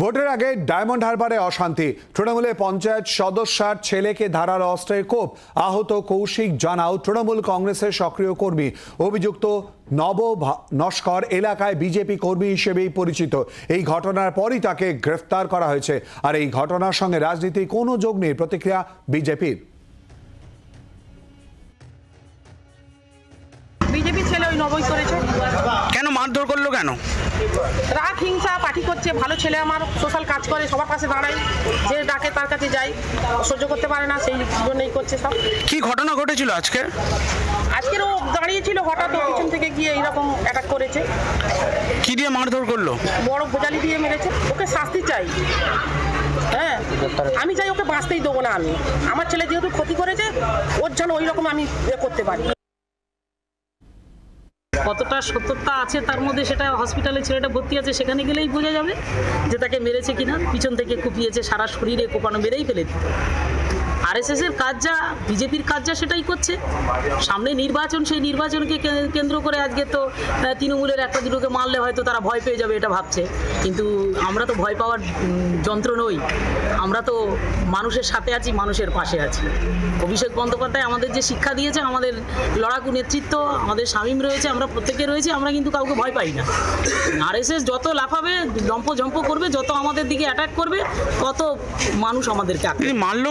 ভোটের আগে ডায়মন্ড হারবারে অশান্তি। তৃণমূলে পঞ্চায়েত সদস্যার ছেলেকে ধারার অস্ত্রের কোপ। আহত কৌশিক জানাও, তৃণমূল কংগ্রেসের সক্রিয় কর্মী। অভিযুক্ত নব নস্কর এলাকায় বিজেপি কর্মী হিসেবেই পরিচিত। এই ঘটনার পরই তাকে গ্রেফতার করা হয়েছে। আর এই ঘটনার সঙ্গে রাজনীতির কোনো যোগ নেই, প্রতিক্রিয়া বিজেপির। বিজেপি ছেলে ওই নবই করেছে। মারধর করল কেন? রাগ হিংসা পাঠি করছে ভালো ছেলে আমার সোশ্যাল কাজ করে সবার পাশে দাঁড়াই যে ডাকে তার কাছে যাই সহ্য করতে পারে না সেই জন্যই করছে সব। কি ঘটনা ঘটেছিল আজকে? আজকের ও দাঁড়িয়েছিল হঠাৎ পিছন থেকে গিয়ে এইরকম অ্যাটাক করেছে। কি দিয়ে মারধর করল? বড় ভোজালি দিয়ে মেরেছে। ওকে শাস্তি চাই। হ্যাঁ আমি চাই ওকে বাঁচতেই দেবো না আমি। আমার ছেলে যেহেতু ক্ষতি করেছে ওর জন্য ওই রকম আমি এ করতে পারি। কতটা সত্যতা আছে তার মধ্যে সেটা হসপিটালে ছেলেটা ভর্তি আছে, সেখানে গেলেই বোঝা যাবে যে তাকে মেরেছে কিনা, পিছন থেকে কুপিয়েছে, সারা শরীরে কোপানো মেরেই ফেলে দিত আরএসএস এর কাজ যা, বিজেপির কাজ যা, সেটাই করছে। সামনে নির্বাচন, সেই নির্বাচনকে কেন্দ্র করে আজকে তো তৃণমূলের একটা দুটোকে মারলে হয়তো তারা ভয় পেয়ে যাবে এটা ভাবছে। কিন্তু আমরা তো ভয় পাওয়ার যন্ত্র নই। আমরা তো মানুষের সাথে আছি, মানুষের পাশে আছি। অভিষেক বন্দ্যোপাধ্যায় আমাদের যে শিক্ষা দিয়েছে, আমাদের লড়াকু নেতৃত্ব, আমাদের শামীম রয়েছে, আমরা প্রত্যেকে রয়েছি, আমরা কিন্তু কাউকে ভয় পাই না। আরএসএস যত লাফাবে জম্প জম্প করবে, যত আমাদের দিকে অ্যাটাক করবে, তত মানুষ আমাদেরকে মারলো